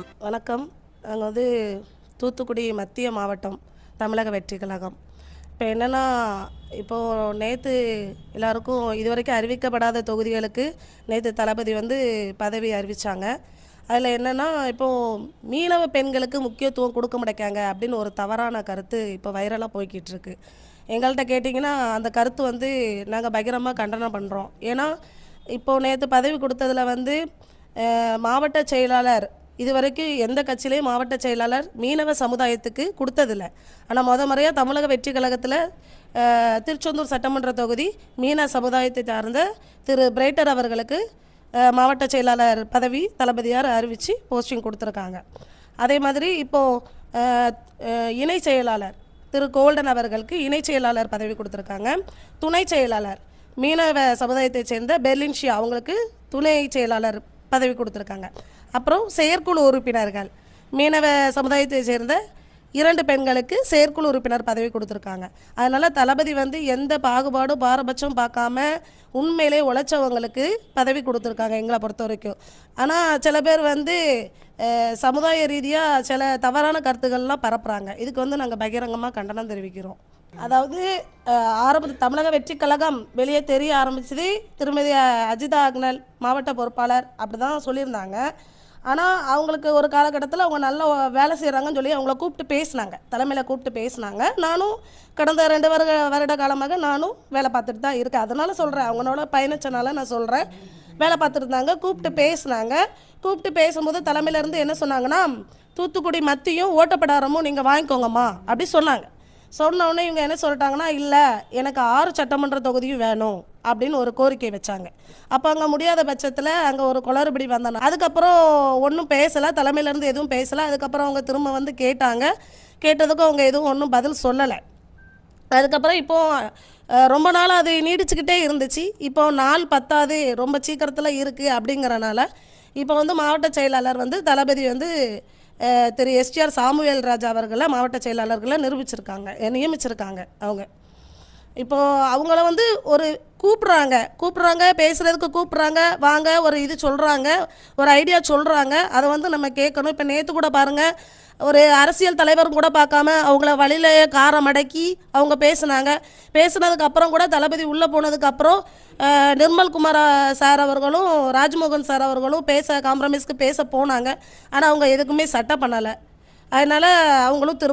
வணக்கம். நாங்கள் வந்து தூத்துக்குடி மத்திய மாவட்டம் தமிழக வெற்றி கழகம். இப்போ என்னென்னா இப்போது நேற்று எல்லாருக்கும் இதுவரைக்கும் அறிவிக்கப்படாத தொகுதிகளுக்கு நேற்று தளபதி வந்து பதவி அறிவித்தாங்க அதில் என்னென்னா இப்போது மீனவ பெண்களுக்கு முக்கியத்துவம் கொடுக்க மாட்டேங்காங்க அப்படின்னு ஒரு தவறான கருத்து இப்போ வைரலாக போய்கிட்டு இருக்கு. எங்கள்கிட்ட கேட்டிங்கன்னா அந்த கருத்து வந்து நாங்கள் பகிரமாக கண்டனம் பண்ணுறோம் ஏன்னா இப்போது நேற்று பதவி கொடுத்ததுல வந்து மாவட்ட செயலாளர் இது வரைக்கும் எந்த கட்சியிலையும் மாவட்ட செயலாளர் மீனவ சமுதாயத்துக்கு கொடுத்ததில்ல. ஆனால் முத முறையாக தமிழக வெற்றி கழகத்தில் திருச்செந்தூர் சட்டமன்ற தொகுதி மீன சமுதாயத்தை சார்ந்த திரு. பிரைட்டர் அவர்களுக்கு மாவட்ட செயலாளர் பதவி தளபதியார் அறிவித்து போஸ்டிங் கொடுத்துருக்காங்க. அதே மாதிரி இப்போது இணை செயலாளர் திரு. கோல்டன் அவர்களுக்கு இணை செயலாளர் பதவி கொடுத்துருக்காங்க. துணை செயலாளர் மீனவ சமுதாயத்தைச் சேர்ந்த பெர்லின்ஷியா அவங்களுக்கு துணை செயலாளர் பதவி கொடுத்துருக்காங்க. அப்புறம் செயற்குழு உறுப்பினர்கள். மீனவ சமுதாயத்தை சேர்ந்த இரண்டு பெண்களுக்கு செயற்குழு உறுப்பினர் பதவி கொடுத்துருக்காங்க. அதனால் தளபதி வந்து எந்த பாகுபாடும் பாரபட்சம் பார்க்காம உண்மையிலே உழைச்சவங்களுக்கு பதவி கொடுத்துருக்காங்க எங்களை பொறுத்த வரைக்கும். ஆனால் சில பேர் வந்து சமுதாய ரீதியாக சில தவறான கருத்துக்கள்லாம் பரப்புகிறாங்க இதுக்கு வந்து நாங்கள் பகிரங்கமாக கண்டனம் தெரிவிக்கிறோம். அதாவது ஆரம்பத்தில் தமிழக வெற்றி கழகம் வெளியே தெரிய ஆரம்பிச்சது திருமதி அஜிதா அக்னல் மாவட்ட பொறுப்பாளர் அப்படி தான் சொல்லியிருந்தாங்க. ஆனால் அவங்களுக்கு ஒரு காலகட்டத்தில் அவங்க நல்ல வேலை செய்கிறாங்கன்னு சொல்லி அவங்கள கூப்பிட்டு பேசினாங்க. தலைமையில் கூப்பிட்டு பேசினாங்க. நானும் கடந்த ரெண்டு வருட வருட காலமாக நானும் வேலை பார்த்துட்டு தான் இருக்கேன். அதனால சொல்கிறேன் அவங்களோட பயணிச்சனால நான் சொல்கிறேன் வேலை பார்த்துருந்தாங்க கூப்பிட்டு பேசினாங்க. கூப்பிட்டு பேசும்போது தலைமையிலேருந்து என்ன சொன்னாங்கன்னா தூத்துக்குடி மத்தியும் ஓட்டப்படாரமும் நீங்கள் வாங்கிக்கோங்கம்மா அப்படி சொன்னாங்க. சொன்னோடனே இவங்க என்ன சொல்லிட்டாங்கன்னா இல்லை எனக்கு ஆறு சட்டமன்ற தொகுதியும் வேணும் அப்படின்னு ஒரு கோரிக்கை வச்சாங்க. அப்போ அங்கே முடியாத பட்சத்தில் அங்கே ஒரு குளறுபடி வந்தாங்க அதுக்கப்புறம் ஒன்றும் பேசலை தலைமையிலேருந்து எதுவும் பேசலை. அதுக்கப்புறம் அவங்க திரும்ப வந்து கேட்டாங்க. கேட்டதுக்கும் அவங்க எதுவும் ஒன்றும் பதில் சொல்லலை. அதுக்கப்புறம் இப்போது ரொம்ப நாள் அது நீடிச்சுக்கிட்டே இருந்துச்சு. இப்போ நாள் பத்தாது ரொம்ப சீக்கிரத்தில் இருக்குது அப்படிங்கிறனால இப்போ வந்து மாவட்ட செயலாளர் வந்து தளபதி வந்து திரு எஸ்டிஆர் சாமுவேல் ராஜா அவர்களை மாவட்ட செயலாளர்களை நிரூபிச்சிருக்காங்க. நியமிச்சிருக்காங்க அவங்க. இப்போ அவங்கள வந்து ஒரு கூப்பிட்றாங்க. கூப்பிட்றாங்க பேசுகிறதுக்கு கூப்பிட்றாங்க வாங்க ஒரு இது சொல்கிறாங்க ஒரு ஐடியா சொல்கிறாங்க அதை வந்து நம்ம கேட்கணும். இப்போ நேற்று கூட பாருங்கள் ஒரு அரசியல் தலைவரும் கூட பார்க்காம அவங்கள வழியிலேயே காரம் அடக்கி அவங்க பேசினாங்க. பேசுனதுக்கு அப்புறம் கூட தளபதி உள்ளே போனதுக்கப்புறம் நிர்மல் குமார் சார் அவர்களும் ராஜ்மோகன் சார் அவர்களும் பேச காம்ப்ரமைஸ்க்கு பேச போனாங்க. ஆனால் அவங்க எதுக்குமே சட்டை பண்ணலை. அதனால் அவங்களும் திரும்ப